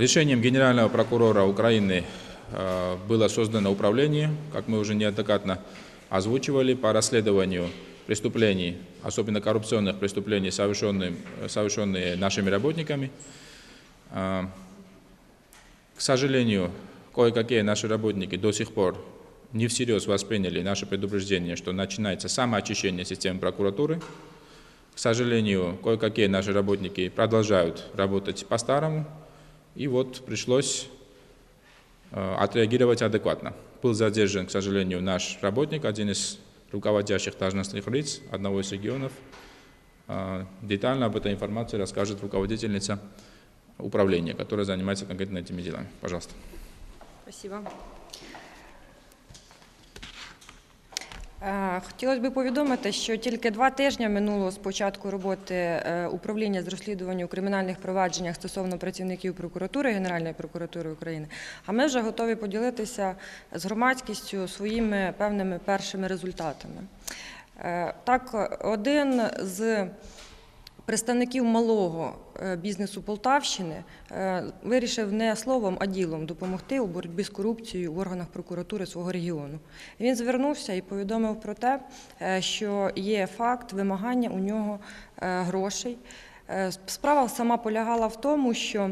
Решением Генерального прокурора Украины э, было создано управление, как мы уже неоднократно озвучивали, по расследованию преступлений, особенно коррупционных преступлений, совершенных, совершенные нашими работниками. Э, К сожалению, кое-какие наши работники до сих пор не всерьез восприняли наше предупреждение, что начинается самоочищение системы прокуратуры. К сожалению, кое-какие наши работники продолжают работать по-старому, и вот пришлось э, отреагировать адекватно. Был задержан, к сожалению, наш работник, один из руководящих должностных лиц одного из регионов. Э, Детально об этой информации расскажет руководительница управления, которая занимается конкретно этими делами. Пожалуйста. Спасибо. Хотілося б повідомити, що тільки два тижні минуло з початку роботи е, управління з розслідування у кримінальних провадженнях стосовно працівників прокуратури Генеральної прокуратури України. А ми вже готові поділитися з громадськістю своїми певними першими результатами. Е, Так, один з представників малого е, бізнесу Полтавщини е, вирішив не словом, а ділом допомогти у боротьбі з корупцією в органах прокуратури свого регіону. Він звернувся і повідомив про те, е, що є факт вимагання у нього грошей. Е, Справа сама полягала в тому, що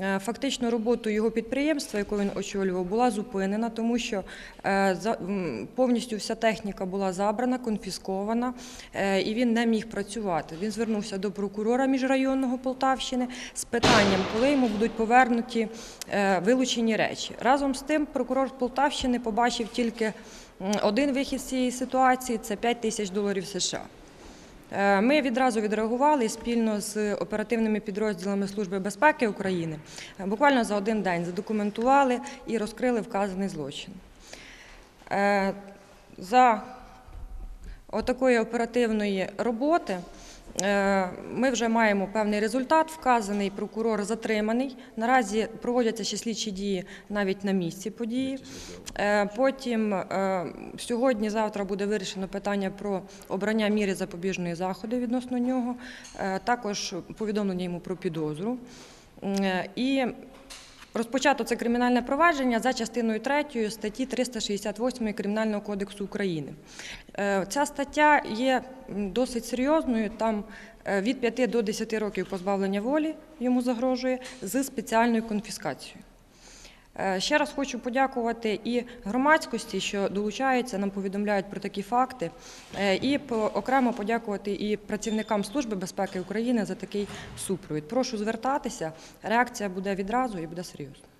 е, фактично роботу його підприємства, яку він очолював, була зупинена, тому що е, повністю вся техніка була забрана, конфіскована, і він не міг працювати. Він звернувся до прокурора міжрайонного Полтавщини з питанням, коли йому будуть повернуті вилучені речі. Разом з тим, прокурор Полтавщини побачив тільки один вихід з цієї ситуації це 5 тисяч доларів США. Е, Ми відразу відреагували спільно з оперативними підрозділами Служби безпеки України. е, Буквально за один день задокументували і розкрили вказаний злочин. Е, За отакої оперативної роботи ми вже маємо певний результат. Вказаний прокурор затриманий. Наразі проводяться ще слідчі дії навіть на місці події. Е, Потім е, сьогодні-завтра буде вирішено питання про обрання міри запобіжної заходу відносно нього. Е, Також повідомлення йому про підозру. Е, І Розпочато це кримінальне провадження за частиною 3 статті 368 Кримінального кодексу України. Е, Ця стаття є досить серйозною. Там е, від 5 до 10 років позбавлення волі йому загрожує з спеціальною конфіскацією. Е, Ще раз хочу подякувати і громадськості, що долучаються, нам повідомляють про такі факти, е, і окремо подякувати і працівникам Служби безпеки України за такий супровід. Прошу звертатися. Реакція буде відразу і буде серйозна.